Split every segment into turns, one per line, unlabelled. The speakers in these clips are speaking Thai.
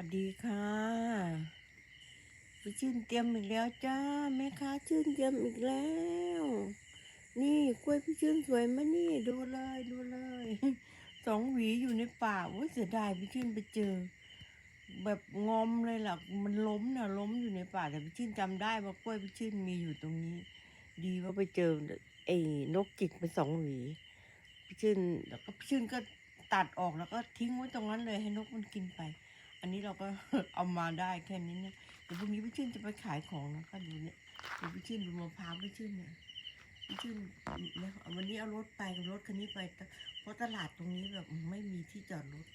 วัสดีค่ะพี่ชื่นเตรียมอีกแล้วจ้าแม่ค้าชื่นเตรียมอีกแล้ว นี่กล้วยพี่ชื่นสวยมะนี่ดูเลยดูเลยสองหวีอยู่ในป่าโอ้ยเสียดายพี่ชื่นไปเจอ แบบงอมเลยล่ะมันล้มน่ะล้มอยู่ในป่าแต่พี่ชื่นจำได้ว่ากล้วยพี่ชื่นมีอยู่ตรงนี้ ดีว่าไปเจอไอ้นกจิกไปสองหวีพี่ชื่นแล้วก็พี่ชื่นก็ตัดออกแล้วก็ทิ้งไว้ตรงนั้นเลยให้นกมันกินไป อันนี้เราก็เอามาได้แค่นี้นะเดี๋ยวพรุ่งนี้พี่ชื่นจะไปขายของนะคะดูเนี่ยเดี๋ยวพี่ชื่นดูมะพร้าวพี่ชื่นเนี่ยพี่ชื่นเนี่ยวันนี้เอารถไปกับรถคันนี้ไปเพราะตลาดตรงนี้แบบไม่มีที่จอดรถ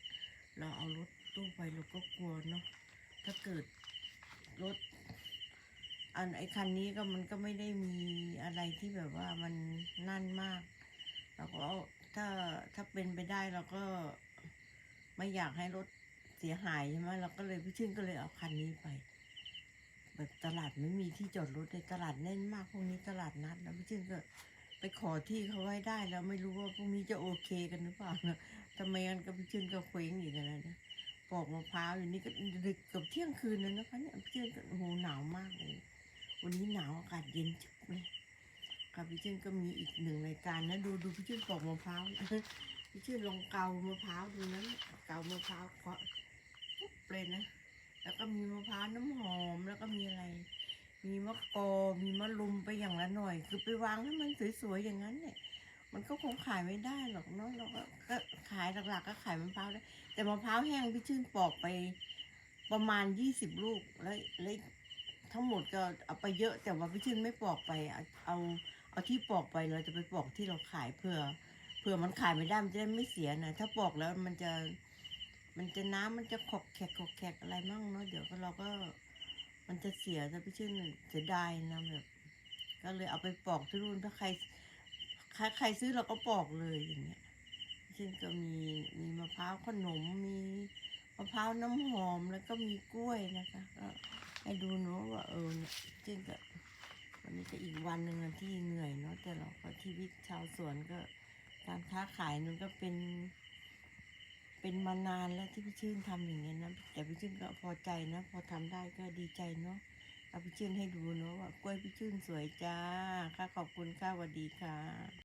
เราเอารถตู้ไปเราก็กลัวเนาะถ้าเกิดรถ อันไอ้คันนี้ก็มันก็ไม่ได้มีอะไรที่แบบว่ามันนั่นมากเราก็ถ้าถ้าเป็นไปได้เราก็ไม่อยากให้รถ เสียหายใช่ไหมเราก็เลยพี่ชื่นก็เลยเอาคันนี้ไป แบบตลาดไม่มีที่จอดรถในตลาดแน่นมากพวกนี้ตลาดนัดแล้วพี่ชื่นก็ไปขอที่เขาไว้ได้แล้วไม่รู้ว่าพวกนี้จะโอเคกันหรือเปล่านะทำไมกันก็พี่ชื่นก็เคว้งอีกแล้วนะปอกมะพร้าวอยู่นี่ก็ดึกเกือบเที่ยงคืนแล้วนะคะเนี่ยพี่ชื่นก็โอ้โหหนาวมากเลย วันนี้หนาวอากาศเย็นจับเลยค่ะพี่ชื่นก็มีอีกหนึ่งรายการนะดูดูพี่ชื่นปอกมะพร้าวพี่ชื่นลองเกามะพร้าวดูนะเกามะพร้าวเคาะ เลยนะ แล้วก็มีมะพร้าวน้ำหอมแล้วก็มีอะไร มีมะกอมีมะลุมไปอย่างละหน่อย คือไปวางให้มันสวยๆอย่างนั้นเนี่ยมันก็คงขายไม่ได้หรอกเนาะเราก็ก็ขายหลักๆ ก็ขายมะพร้าวได้แต่มะพร้าวแห้งพี่ชื่นปอกไปประมาณยี่สิบลูกแล้วแล้วทั้งหมดก็เอาไปเยอะ แต่ว่าพี่ชื่นไม่ปอกไปเอาเอาเอาที่ปอกไปเราจะไปปอกที่เราขายเผื่อเผื่อมันขายไม่ได้มันจะได้ไม่เสียนะถ้าปอกแล้วมันจะ มันจะน้ำมันจะขกแขกขกแขกอะไรมั่งเนาะเดี๋ยวก็เราก็ มันจะเสียแต่พี่ชื่นเสียดายนะแบบ ก็เลยเอาไปปอกที่รุ่นถ้าใครใครใครซื้อเราก็ปอกเลยอย่างเงี้ยพี่ชื่นก็มีมีมะพร้าวขนมมีมะพร้าวน้ำหอมแล้วก็มีกล้วยนะคะก็ให้ดูเนาะว่าเออเนี่ยพี่ชื่นก็วันนี้ก็อีกวันหนึ่งที่เหนื่อยเนาะแต่เราก็ชีวิตชาวสวนก็การค้าขายมันก็เป็น เป็นมานานแล้วที่พี่ชื่นทำอย่างเงี้ยนะแต่พี่ชื่นก็พอใจนะ พอทำได้ก็ดีใจเนาะเอาพี่ชื่นให้ดูเนาะว่ากล้วยพี่ชื่นสวยจ้าค่ะขอบคุณค่ะสวัสดีค่ะ